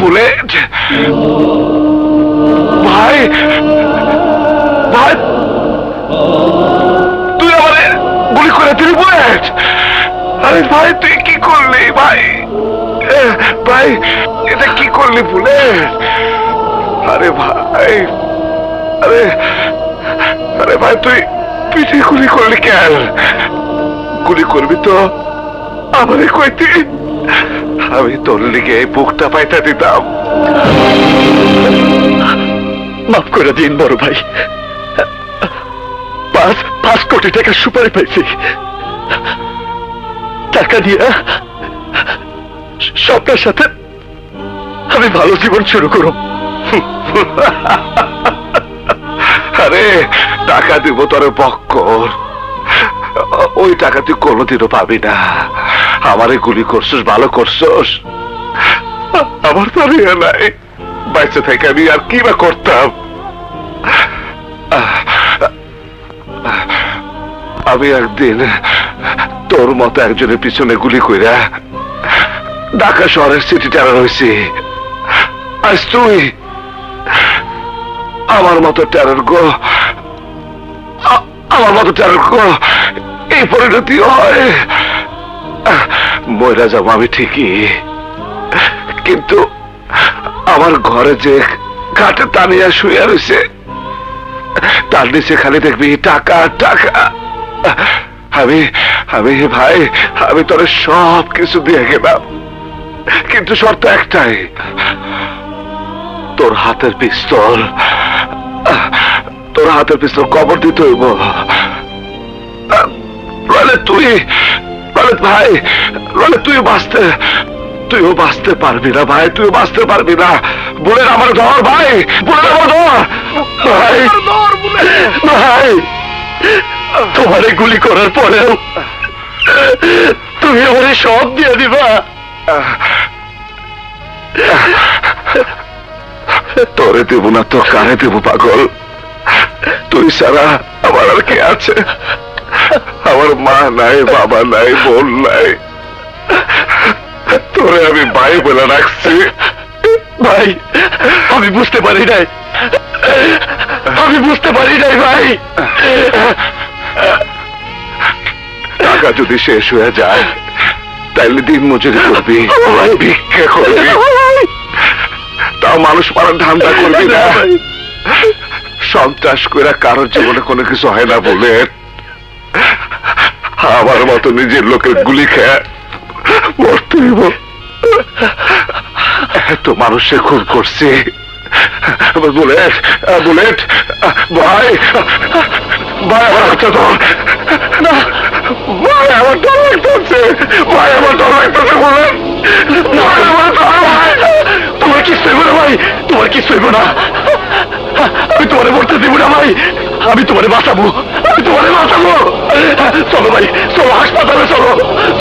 Bullet ভাই ভাই। তুই আমাদের গুলি করে দিলি বুলেট। ভাই তুই কি করলি ভাই? ভাই, এটা কি করলি বুলেট আরে ভাই, আরে আরে ভাই, তুই পিঠে গুলি করলি কেন? গুলি করবি তো? আমারে কইতি, আমি তোর লিগে এই বুকটা পাইতা দিতাম। মাফ করে দিন বড় ভাই। পাঁচ পাঁচ কোটি টাকা সুপারি পাইছি। টাকা দিয়ে স্বপ্নের সাথে আমি ভালো জীবন শুরু করব আরে, টাকা দিব তোর বক্কর। ওই টাকা তুই কোনোদিনও পাবি না। আমারে গুলি করছিস, ভালো করছিস। আমার তো আর ইয়ে নাই। বাইসে থেকে আমি আর কি বা করতাম? আমি একদিন তোর মতো একজনের পিছনে গুলি কইরা ঢাকা শহরের সিটি টানা রয়েছি আজ তুই আমার মতো টেরর গো আমার মতো টেরর গো, এই পরিণতি হয়। ময়রা যাব আমি ঠিকই, কিন্তু আমার ঘরে যে ঘাটে টানিয়া শুয়ে রয়েছে, তার নিচে খালি দেখবি টাকা টাকা। আমি আমি ভাই, আমি তোর সব কিছু দিয়ে গেলাম। কিন্তু শর্ত একটাই। তোর হাতের পিস্তল। তোর হাতের পিস্তল কবর দিতে হইব তুই রলে ভাই রলে তুই বাঁচতে, তুইও বাঁচতে পারবি না ভাই তুই বাঁচতে পারবি না। বলে আমার ধর ভাই বলে আমার ধর। ভাই ভাই, তোমারে গুলি করার পরেও তুমি আমারে সব দিয়ে দিবা। তোরে দেব না তো, কারে দেব পাগল? তুই সারা আমার আর কে আছে? আমার মা নাই, বাবা নাই, বোন নাই। তোরে আমি ভাই বলে রাখছি ভাই, আমি বুঝতে পারি নাই। আমি বুঝতে পারি নাই, ভাই। টাকা যদি শেষ হয়ে যায় তাইলে দিন মজুরি করবি ভিক্ষা করবি। তাও মানুষ মারার ধান্দা করবি না। সন্ত্রাস করে কারোর জীবনে কোনো কিছু হয় না বলে। আমার মতো নিজের লোকের গুলি খেয়ে মরতে। এত মানুষে খুন করছে। বুলেট বুলেট ভাই ভাই আমার হাতটা ধর। না। ভাই, আমার ডর লাগতেছে ভাই, আমার ডর লাগতেছে বুলেট ভাই, আমার ডর তোমার কি সইব না, ভাই। তোমার কি সইব না। আমি তোমারে মরতে দেবো না, ভাই। আমি তোমারে বাঁচাবো। আমি তোমারে বাঁচাবো। চলো, ভাই। চলো, হাসপাতালে চলো।